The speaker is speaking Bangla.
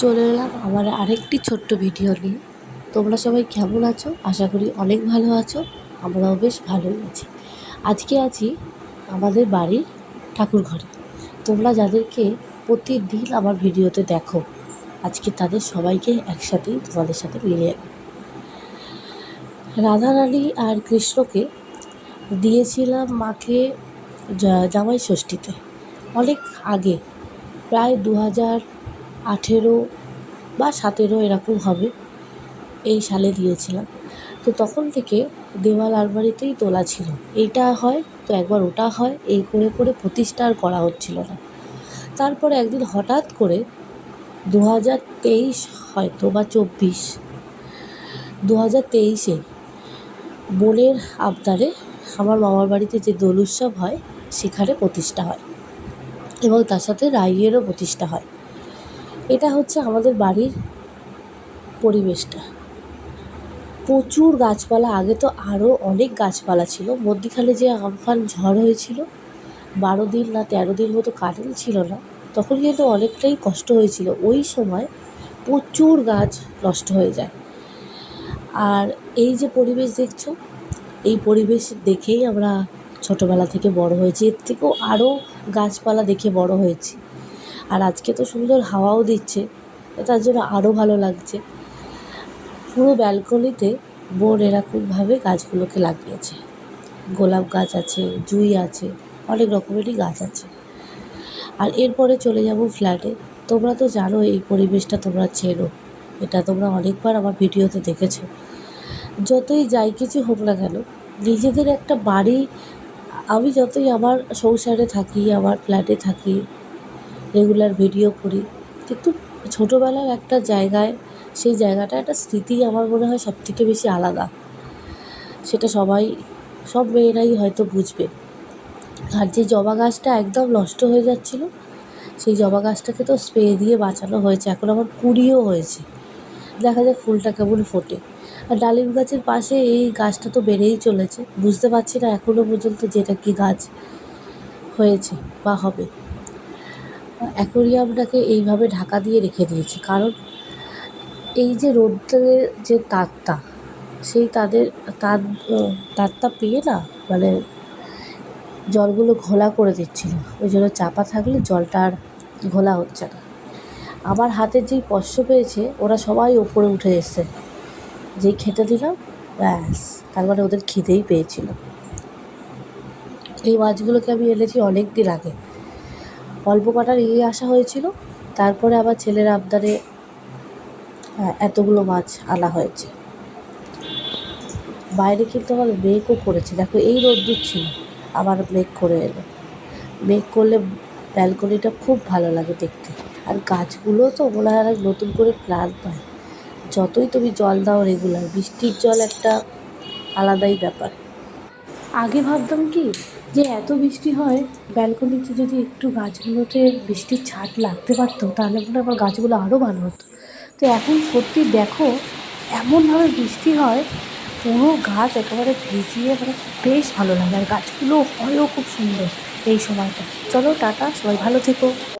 চলে এলাম আমার আরেকটি ছোট্ট ভিডিও নিয়ে। তোমরা সবাই কেমন আছো? আশা করি অনেক ভালো আছো, আমরাও বেশ ভালোই আছি। আজকে আছি আমাদের বাড়ির ঠাকুর ঘরে। তোমরা যাদেরকে প্রতিদিন আমার ভিডিওতে দেখো, আজকে তাদের সবাইকে একসাথেই তোমাদের সাথে মিলিয়ে রাধারানী আর কৃষ্ণকে দিয়েছিলাম মাকে জামাই ষষ্ঠীতে। অনেক আগে, প্রায় দু হাজার আঠেরো বা সতেরো এরকম হবে, এই সালে দিয়েছিলাম। তো তখন থেকে দেওয়াল আলমারিতেই তোলা ছিল। এইটা হয়, তো একবার ওটা হয়, এই করে করে প্রতিষ্ঠা আর করা হচ্ছিল না। তারপরে একদিন হঠাৎ করে দু হাজার তেইশ হয়তো বা চব্বিশ দু হাজার তেইশে বোনের আবদারে আমার মামার বাড়িতে যে দোল উৎসব হয়, সেখানে প্রতিষ্ঠা হয় এবং তার সাথে রাইয়েরও প্রতিষ্ঠা হয়। এটা হচ্ছে আমাদের বাড়ির পরিবেশটা। প্রচুর গাছপালা, আগে তো আরও অনেক গাছপালা ছিল। মধ্যিখানে যে আমফান ঝড় হয়েছিল, বারো দিন না তেরো দিন মতো কারেন্ট ছিল না, তখন কিন্তু অনেকটাই কষ্ট হয়েছিল। ওই সময় প্রচুর গাছ নষ্ট হয়ে যায়। আর এই যে পরিবেশ দেখছ, এই পরিবেশ দেখেই আমরা ছোটোবেলা থেকে বড় হয়েছি। এর থেকেও আরও গাছপালা দেখে বড় হয়েছি। আর আজকে তো সুন্দর হাওয়াও দিচ্ছে তার জন্য আরও ভালো লাগছে। পুরো ব্যালকনিতে বোন এরকমভাবে গাছগুলোকে লাগিয়েছে। গোলাপ গাছ আছে, জুঁই আছে, অনেক রকমেরই গাছ আছে। আর এরপরে চলে যাব ফ্ল্যাটে। তোমরা তো জানো এই পরিবেশটা তোমরা চেনো, এটা তোমরা অনেকবার আমার ভিডিওতে দেখেছ। যতই যাই কিছু হোক না কেন, নিজেদের একটা বাড়ি, আমি যতই আমার সংসারে থাকি, আমার ফ্ল্যাটে থাকি রেগুলার ভিডিও করি। কিন্তু ছোটোবেলার একটা জায়গায়, সেই জায়গাটা একটা স্মৃতি আমার মনে হয় সব থেকে বেশি আলাদা। সেটা সবাই, সব মেয়েরাই হয়তো বুঝবে। আর যে জবা গাছটা একদম নষ্ট হয়ে যাচ্ছিল, সেই জবা গাছটাকে তো স্প্রে দিয়ে বাঁচানো হয়েছে। এখন আমার কুড়িও হয়েছে। দেখা যাক ফুলটা কেমন ফোটে। আর ডালিম গাছের পাশে এই গাছটা তো বেড়েই চলেছে। বুঝতে পারছি না এখনও পর্যন্ত যেটা কি গাছ হয়েছে বা হবে। অ্যাকোরিয়ামটাকে এইভাবে ঢাকা দিয়ে রেখে দিয়েছি। কারণ এই যে রোদ্রের যে তাপটা সেই তাদের তাপ তাপটা পেয়ে না মানে জলগুলো ঘোলা করে দিচ্ছিল। ওই জন্য চাপা থাকলে জলটা আর ঘোলা হচ্ছে না। আমার হাতের যেই স্পর্শ পেয়েছে, ওরা সবাই ওপরে উঠে এসছে। যেই খেতে দিলাম, ব্যাস। তার মানে ওদের খিদেই পেয়েছিল। এই মাছগুলোকে আমি এনেছি অনেক দিন আগে। অল্প কটা নিয়ে আসা হয়েছিল। তারপরে আবার ছেলের আবদারে হ্যাঁ, এতগুলো মাছ আনা হয়েছে। বাইরে কিন্তু আবার মেঘও করেছে। দেখো এই রোদ্দুর ছিল। আবার মেঘ করে এলো। মেঘ করলে ব্যালকনিটা খুব ভালো লাগে দেখতে। আর গাছগুলো তো মনে আর নতুন করে প্রাণ পায় যতই তুমি জল দাও রেগুলার বৃষ্টির জল একটা আলাদাই ব্যাপার। আগে ভাবতাম কি যে এত বৃষ্টি হয়, ব্যালকনিতে যদি একটু গাছগুলোতে বৃষ্টির ছাট লাগতে পারতো, তাহলে মনে আমার গাছগুলো আরও ভালো হতো। তো এখন সত্যি দেখো, এমনভাবে বৃষ্টি হয়, পুরো গাছ একেবারে ভিজিয়ে মানে বেশ ভালো লাগে। আর গাছগুলো হয়ও খুব সুন্দর এই সময়টা। চলো, টাটা, সবাই ভালো থেকো।